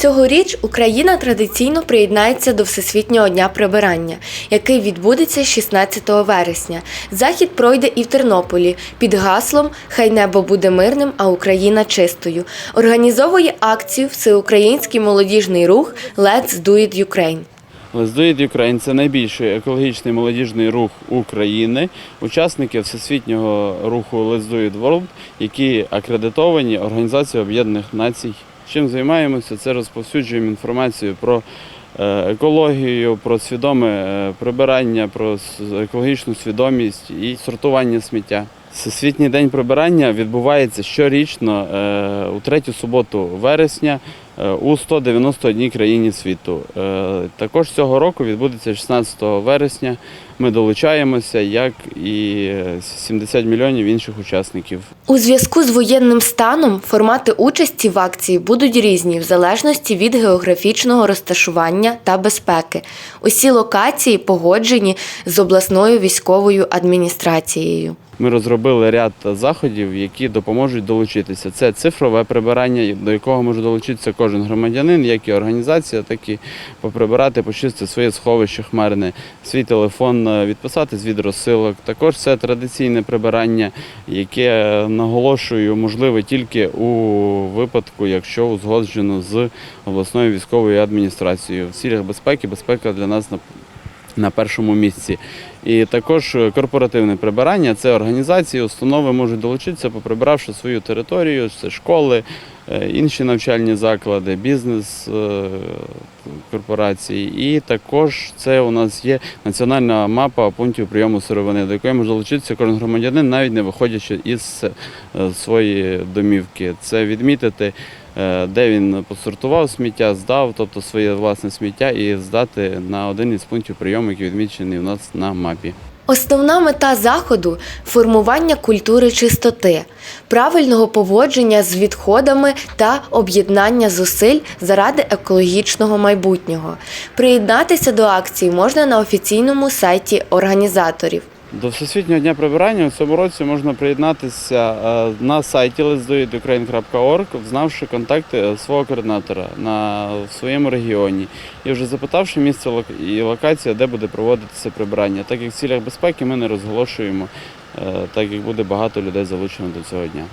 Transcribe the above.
Цьогоріч Україна традиційно приєднається до Всесвітнього дня прибирання, який відбудеться 16 вересня. Захід пройде і в Тернополі під гаслом Хай небо буде мирним, а Україна чистою. Організовує акцію Всеукраїнський молодіжний рух Let's Do It Ukraine. Let's Do It Ukraine – це найбільший екологічний молодіжний рух України, учасники всесвітнього руху Let's Do It World, які акредитовані Організацією Об'єднаних Націй. Чим займаємося? Це розповсюджуємо інформацію про е, екологію, про свідоме е, прибирання, про екологічну свідомість і сортування сміття. Всесвітній день прибирання відбувається щорічно е, у третю суботу вересня у 191 країні світу. Е, Також цього року відбудеться 16 вересня. Ми долучаємося, як і е, 70 мільйонів інших учасників. У зв'язку з воєнним станом формати участі в акції будуть різні в залежності від географічного розташування та безпеки. Усі локації погоджені з обласною військовою адміністрацією. Ми розробили ряд заходів, які допоможуть долучитися. Це цифрове прибирання, до якого може долучитися кожен громадянин, як і організація, так і поприбирати, почистити своє сховище хмарне, свій телефон, е, відписатись від розсилок. Також це традиційне прибирання, яке е, наголошую, можливе тільки у випадку, якщо узгоджено з обласною військовою адміністрацією. В цілях безпеки безпека для нас на першому місці. І також е, корпоративне прибирання це організації, установи можуть долучитися, поприбиравши свою територію, це школи, е, інші навчальні заклади, бізнес е, корпорації. І також це у нас є національна мапа пунктів прийому сировини, до якої може долучитися кожен громадянин, навіть не виходячи із своєї домівки. Це відмітити де він посортував сміття, здав, тобто своє власне сміття, і здати на один із пунктів прийому, який відмічений у нас на мапі. Основна мета заходу формування культури чистоти, правильного поводження з відходами та об'єднання зусиль заради екологічного майбутнього. Приєднатися до акції можна на офіційному сайті організаторів. До Всесвітнього дня прибирання у цьому році можна приєднатися е, на сайті let'sdoitukraine.org, знавши контакти е, свого координатора на в своєму регіоні і вже запитавши місце і локація, де буде проводитися прибирання. Так як в цілях безпеки ми не розголошуємо, е, так як буде багато людей залучено до цього дня.